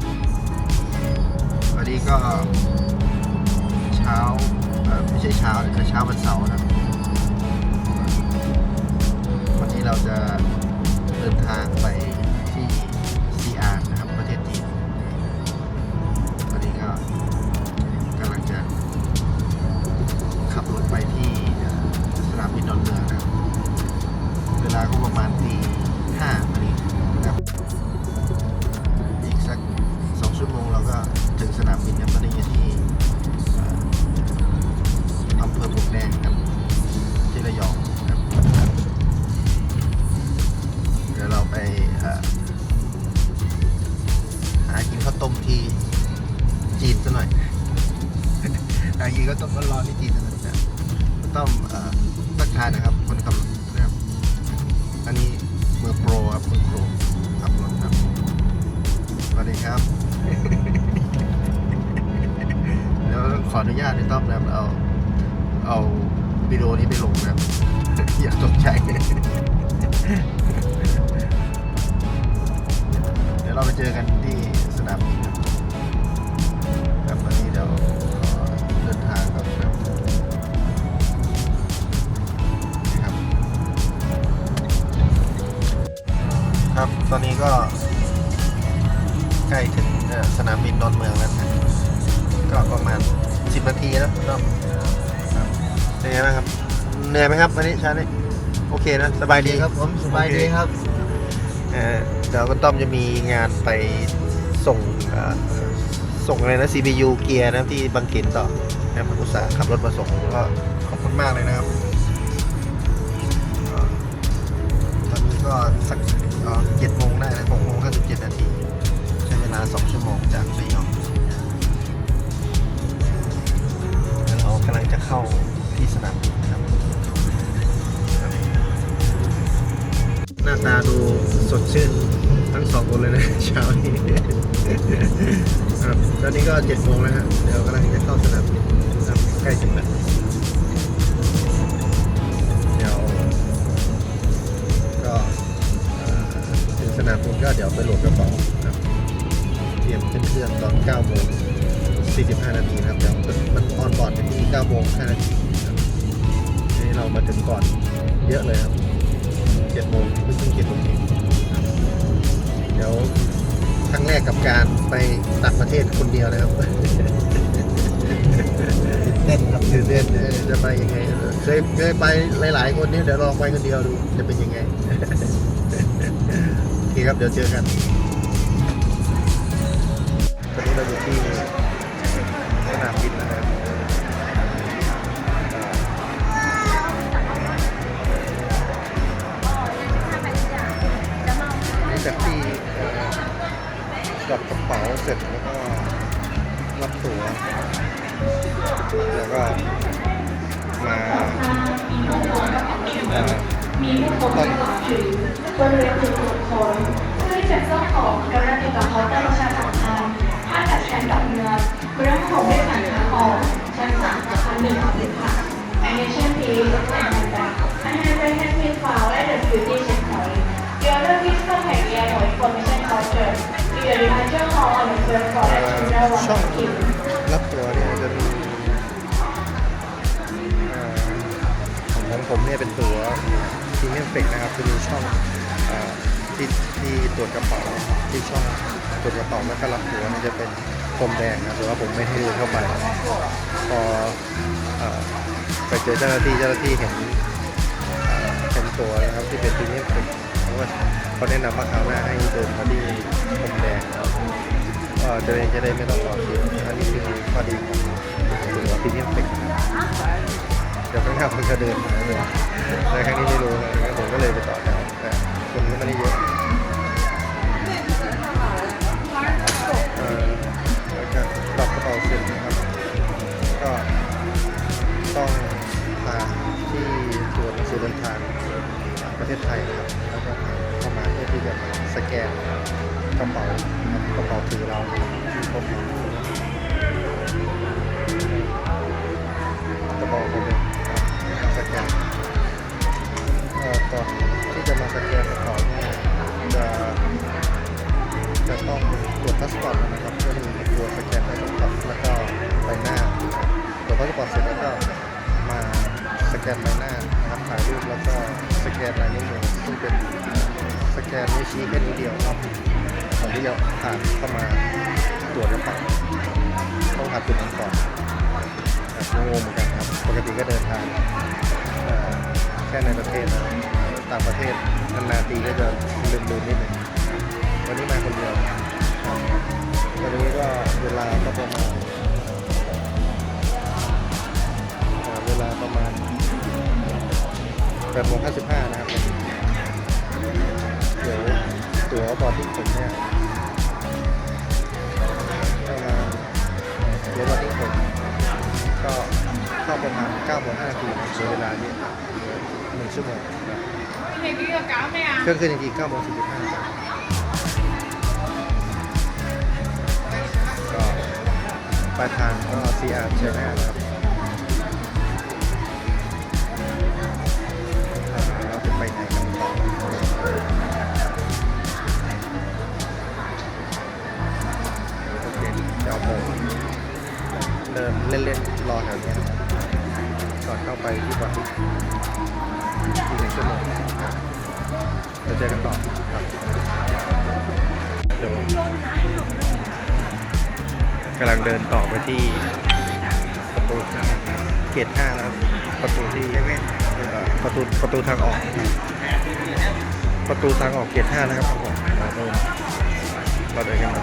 ครับวันนี้ก็เช้าไม่ใช่เช้าแต่เช้าวันเสาร์นะวันนี้เราจะเดินทางไปที่ซีอานนะครับประเทศจีนวันนี้ก็กำลังจะขับรถไปที่สนามบินดอนเมืองนะครับเวลาก็ประมาณตี นุญาตพี่ต้อมนะครับเอาเอาวิดีโอนี้ไปลงนะอย่าตกใจเดี๋ยวเราไปเจอกันที่สนามบินครับครับวันนี้เดี๋ยวขอเดินทางก่อนครับนี่ครับครับตอนนี้ก็ใกล้ถึงสนามบินดอนเมืองแล้วนะก็ประมาณ 10นาทีแล้วก็ครับเป็นไงบ้างครับเหนื่อยไหมครับวันนี้เช้านี้โอเคนะสบายดีครับผมสบายดีครับเอ่อเดี๋ยวก็ต้อมจะมีงานไปส่งเอ่อส่งอะไรนะ CPU เกียร์นะที่บางเขนต่อนะครับอุตส่าห์ขับรถมาส่งก็ขอบคุณมากเลยนะครับก็ตอนนี้ก็สักเจ็ดโมงได้นะหกโมงห้าสิบเจ็ดนาที ใช้เวลาสองชั่วโมงจากระยอง กำลังจะเข้าที่สนามบินครับ หน้าตาดูสดชื่นทั้งสองคนเลยนะเช้านี้ครับตอนนี้ก็เจ็ดโมงแล้วฮะเดี๋ยวกำลังจะเข้าสนามบินครับใกล้ถึงแล้วเดี๋ยวก็ถึงสนามบินก็เดี๋ยวไปโหลดกระเป๋าครับเตรียมขึ้นเครื่องตอน9โมง 45 นาทีนะครับเดี๋ยวมันออนบอร์ดกันที่9โมง5นาทีครับนี่เรามาถึงก่อนเยอะเลยครับเจ็ดโมงเพิ่งเจ็ดโมงเองครับเดี๋ยวครั้งแรกกับการไปต่างประเทศคนเดียวนะครับเต้นครับตื่นเต้นเออจะไปยังไงเคยเคยไปหลาย ๆ คนนี่เดี๋ยวลองไปคนเดียวดูจะเป็นยังไงโอเคครับเดี๋ยวเจอกันตอนนี้เราอยู่ที่ เสร็จแล้วก็รับตั๋วแล้วก็มาต้นบริเวณจุดตรวจค้นเพื่อที่จะเจ้าของกำลังติดต่เคาน์ตอร์ประชาสัมพันธ์ท่าจัดแสดอกเงินบริเวณของบริษัททาออกชั้นสามจากชั้นหนึ่งสินค้าแอนเชนพีและแอนด์แบงค์แอนด์แบงค์มีฟาวและเดิวตี้เช็คพอยต์ The other visitor may be an information voucher ช่องรับตัวเนี่ยจะมีเอ่อของผมเนี่ยเป็นตัวพรีเมียมเฟกนะครับจะมีช่องอที่ที่ตรวจกระเป๋าที่ช่องตรวจกระเป๋าแล้วก็รับตัวนี่จะเป็นพรมแดงนะแต่ว่าผมไม่ให้เดินเข้าไป พออไปเจอเจ้าหน้าที่เจ้าหน้าที่เห็นเอ่อเห็นตัวนะครับที่เป็นพรีเมียมเฟก เขาก็เขาแนะนำว่าคราวหน้าให้เดินมาที่พรมแดงก็จะได้จะได้ไม่ต้องรอคิวอันนี้คือข้อดีของตัวพรีเมียมเป็กเดี๋ยวข้างหน้าคนจะเดินมาเลยแต่ครั้งนี้ไม่รู้นะผมก็เลยไปต่อแถวแต่คนก็ไม่ได้เยอะเอ่อแล้วก็ตอบกระเป๋าเสร็จนะครับ ก็ต้องพาที่ตัวหนังสือเดินทางประเทศไทยนะครับ แล้วก็เข้ามาเพื่อที่จะสแกนกระเป๋ากระเป๋าถือเราพบกระเป๋าผมเนี่ยครับสแกนเออก่อนที่จะมาสแกนกระเป๋าเนี่ยจะจะต้องตรวจพาสปอร์ตนะครับก็มีตัวสแกนพาสปอร์ตแล้วก็ใบหน้าตรวจพาสปอร์ตเสร็จแล้วก็มาสแกนใบหน้านะครับถ่ายรูปแล้วก็สแกนลายนิ้วมือซึ่เป็น สแกนนิ้วชี้แค่นิ้วเดียวครับก่อนที่จะผ่านเข้ามาตรวจกระเป๋าต้องผ่านจุดนั้นก่อนครับงงเหมือนกันครับ ปกติก็เดินทางแค่ในประเทศนะต่างประเทศนานๆทีก็จะลืมๆนิดหนึงวันนี้มาคนเดียวครับวันนี้ก็เวลาก็ประมาณเอ่อเวลาประมาณ8โมง55นะครับ เดี๋ยวตัวบอดดิ้งผมเนี่ยประมาณเดี๋ยวบอดดิ้งผมก็เข้าประมาณ9โมงห้านาทีเวลาเนี่ยหนึ่งชั่วโมงเครื่องขึ้นจริงๆาโมงสิบห้าก็ปลายทานก็ CR Channel นะครับ เดินเล่นๆรอแถวนี้นก่อนเข้าไปที่บอลที่อีกหนึ่งชั่วโมงเดี๋ยวเจอกันต่อครับเดี๋ยวกำลังเดินต่อไปที่ประตูห้าเกตห้านะครับประตูที่เอ่อประตูประตูทางออก ประตูทางออกเกตห้านะครับผมเราเดินเราเดินกันมา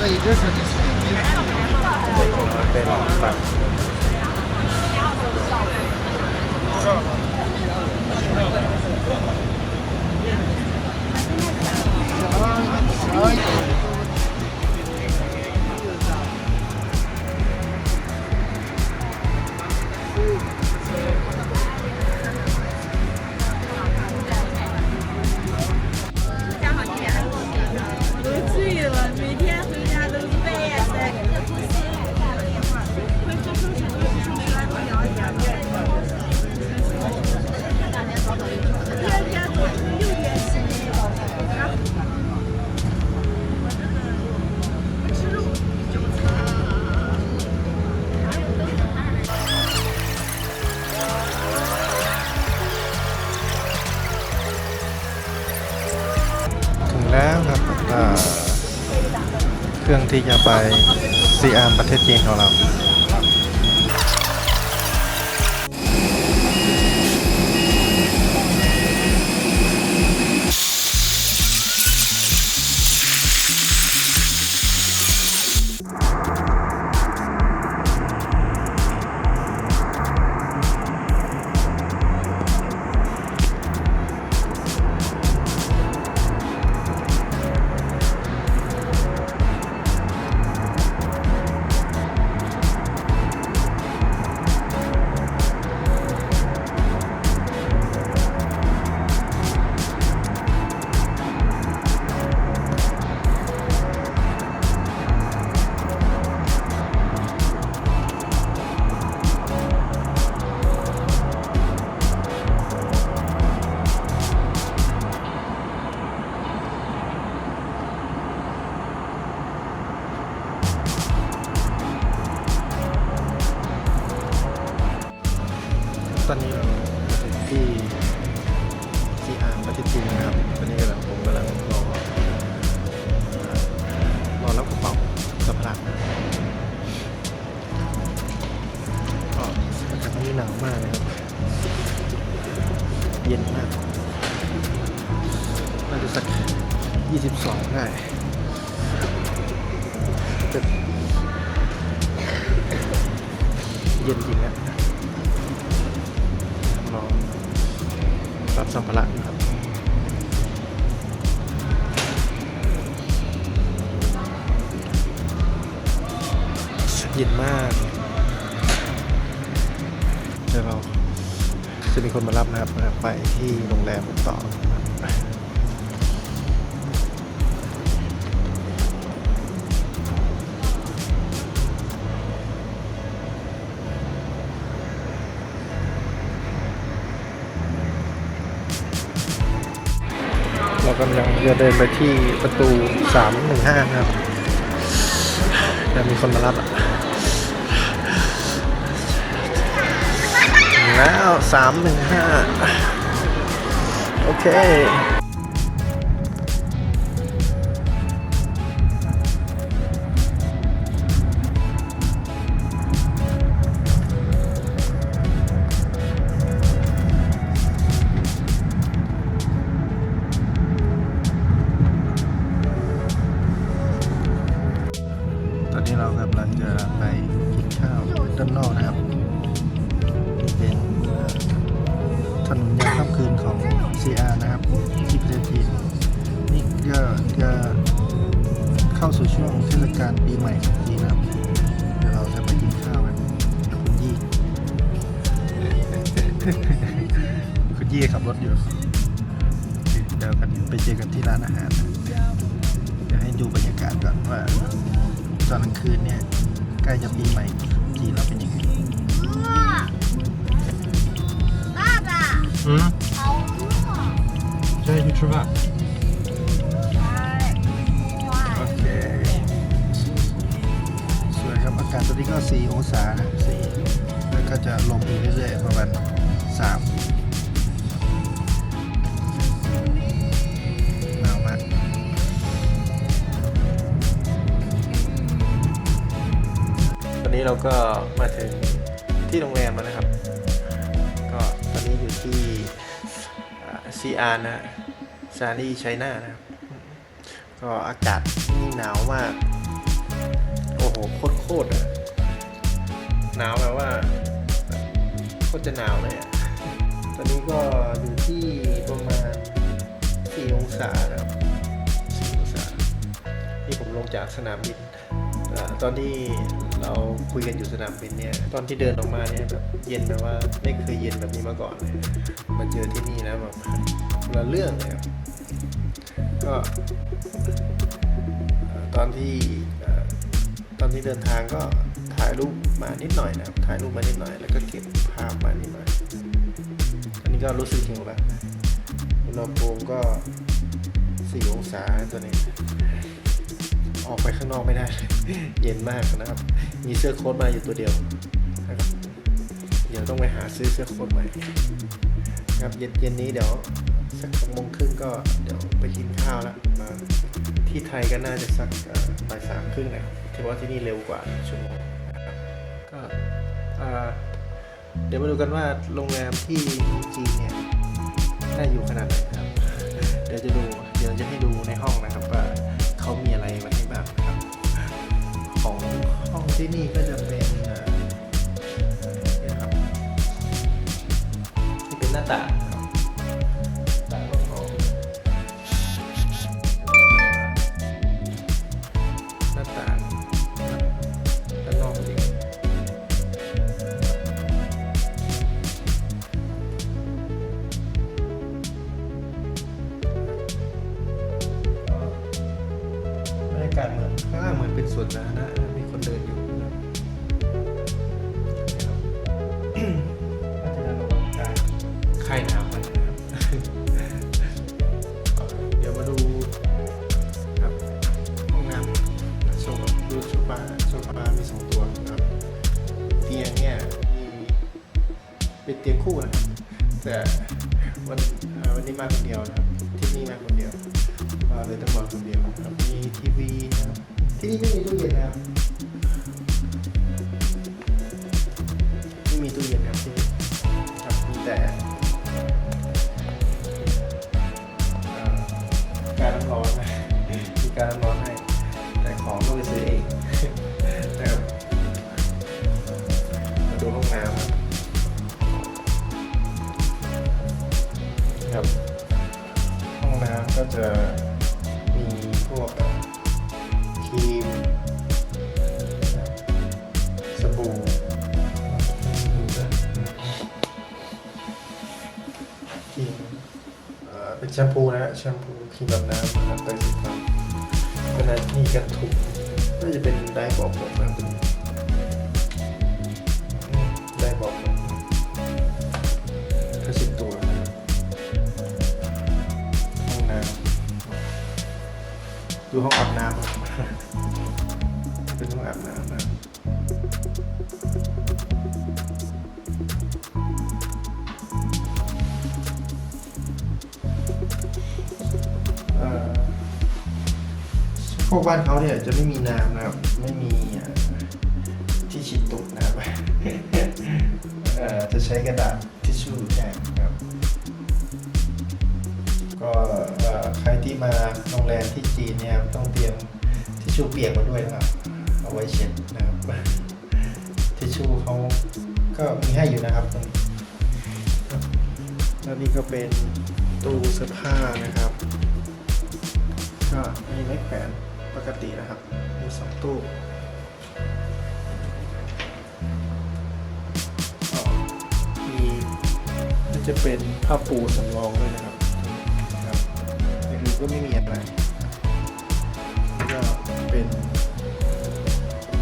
เป็นฝั่ง不 ที่จะไปซีอาร์ประเทศจีนของเรา เย็นมากน่าจะสัก 22 ได้เย็นจริงอะรอรับสัมภาระครับเย็นมากะมีคนมารับนะครับไปที่โรงแรมต่อเรากำลังจะเดินไปที่ประตู 315 ครับจะมีคนมารับอะ แล้ว 315 โอเค กาลปีใหม่ของจีนนะครับ เดี๋ยวเราจะไปกินข้าวกันกับคุณยี่ คุณยี่ขับรถอยู่ เดี๋ยวกันไปเจอกันที่ร้านอาหารนะเดี๋ยวให้ดูบรรยากาศก่อนว่า ตอนกลางคืนเนี่ยใกล้จะปีใหม่จีนเราเป็นยังไง 爸爸， อืม 好饿。 ใช่ยูทูบ ากาศตอนนี้ก็ 4 องศานะ4แล้วก็จะลงอีกเรื่อยๆประมาณ3หนาวมากตอนนี้เราก็มาถึงที่โรงแรมแล้วนะครับ ก็ตอนนี้อยู่ที่ซีอาร์นะซารีไชน่านะครับ ก็อากาศนี่หนาวมาก อ้โหโคตรโคตรอะหนาวแบบว่าโคตรจะหนาวเลยอะตอนนี้ก็อยู่ที่ประมาณ4องศานะครับ4องศาที่ผมลงจากสนามบินอตอนที่เราคุยกันอยู่สนามบินเนี่ย ตอนที่เดินออกมาเนี่ยแบบเย็นแบบว่าไม่เคยเย็นแบบนี้มาก่อนเลยมาเจอที่นี่นะแบบละเรื่องเลยก็ตอนที่ ตอนที่เดินทางก็ถ่ายรูปมานิดหน่อยนะครับ ถ่ายรูปมานิดหน่อย แล้วก็เก็บภาพมานิดหน่อย อันนี้ก็รู้สึกหิวแล้วอุณหภูมิก็4องศาตัวนี้ ออกไปข้างนอกไม่ได้ เย็นมากนะครับ มีเสื้อโค้ทมาอยู่ตัวเดียวนะครับเดี๋ยวต้องไปหาซื้อเสื้อโค้ทใหม่ครับเย็นเย็นนี้เดี๋ยวสักสองโมงครึ่งก็เดี๋ยวไปกินข้าวแล้วมา ที่ไทยก็น่าจะสักบ่ายสามครึ่งนะถือว่าที่นี่เร็วกว่าชั่วโมงนะครับก็เดี๋ยวมาดูกันว่าโรงแรมที่จีนเนี่ยน่าอยู่ขนาดไหนครับ เดี๋ยวจะดู เหมือนข้างล่างเหมือนเป็นสวนสาธารณะนะมีคนเดินอยู่นะครับน่าจะเดินระหว่างกลางค่ายน้ำมันนะครับเดี๋ยวมาดูครับห้องน้ำโซฟาดูโซฟาโซฟามีสองตัวนะครับเตียงเนี่ยมีเป็นเตียงคู่นะครับแต่วันเอ่อวันนี้มาคนเดียวนะครับ มาเลยต้องมาคนเดียวนะครับมีทีวีนะครับที่นี่ไม่มีตู้เย็นนะครับไม่มีตู้เย็นครับที่นี่ครับมีแต่ มพูนะฮะแชมพูครีมแบบน้ำนะครับไปสีฟันก็นั้นนี่กระถุงน่าจะเป็นได้บอกผมนะได้บอกผมผ้าเช็ดตัวนะห้องน้ำดูห้องอาบน้ำเป็นห้องอาบน้ำนะ พวกบ้านเขาเนี่ยจะไม่มีน้ำนะครับ ไม่มีที่ฉีดตุ่มนะครับจะใช้กระดาษทิชชู่แทนครับ ก็ใครที่มาโรงแรมที่จีนเนี่ยครับต้องเตรียมทิชชู่เปียกมาด้วยนะครับ เอาไว้เช็ดนะครับทิชชู่เขาก็มีให้อยู่นะครับตรงนี้ครับแล้วนี่ก็เป็นตู้เสื้อผ้านะครับ ก็มีไม้แขวนปกตินะครับ มีสองตู้มีน่าจะเป็นผ้าปูสำรองด้วยนะครับครับในคือก็ไม่มีอะไรก็เป็น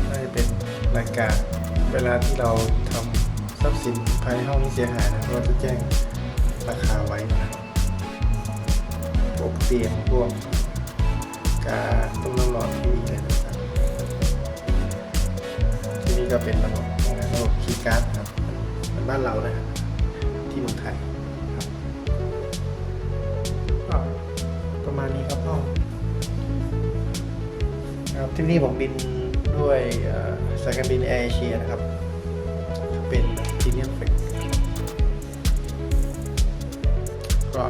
น่าจะเป็นรายการเวลาที่เราทำทรัพย์สินภายในห้องนี้เสียหายนะเราจะแจ้งราคาไว้นะครับพวกเตียงพวก กาต้มน้ำร้อนที่มีอะไรต่างๆที่นี่ก็เป็นระบบของระบบคีย์การ์ดครับเหมือนบ้านเราเลยครับ ที่เมืองไทยครับก็ประมาณนี้ครับห้องครับที่นี่ผมบินด้วยสายการบินแอร์เอเชียนะครับ เป็นทีเนียมเฟกก็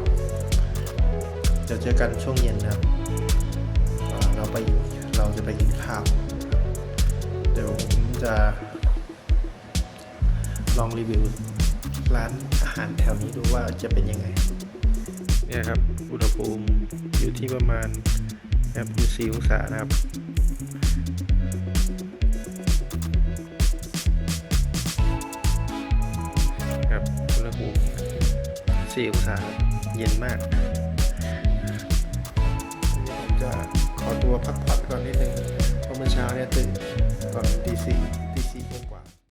เดี๋ยวเจอกันช่วงเย็นนะครับ เอ่เราไปเราจะไปกินข้าว เดี๋ยวผมจะลองรีวิวร้านอาหารแถวนี้ดูว่าจะเป็นยังไง เนี่ยครับ อุณหภูมิอยู่ที่ประมาณแบบ4องศานะครับครับอุณหภูมิ4องศาเย็นมากผมจะ ขอตัวพักผ่อนก่อนนิดนึงเพราะเมื่อเช้าเนี่ยตื่นก่อนตีสี่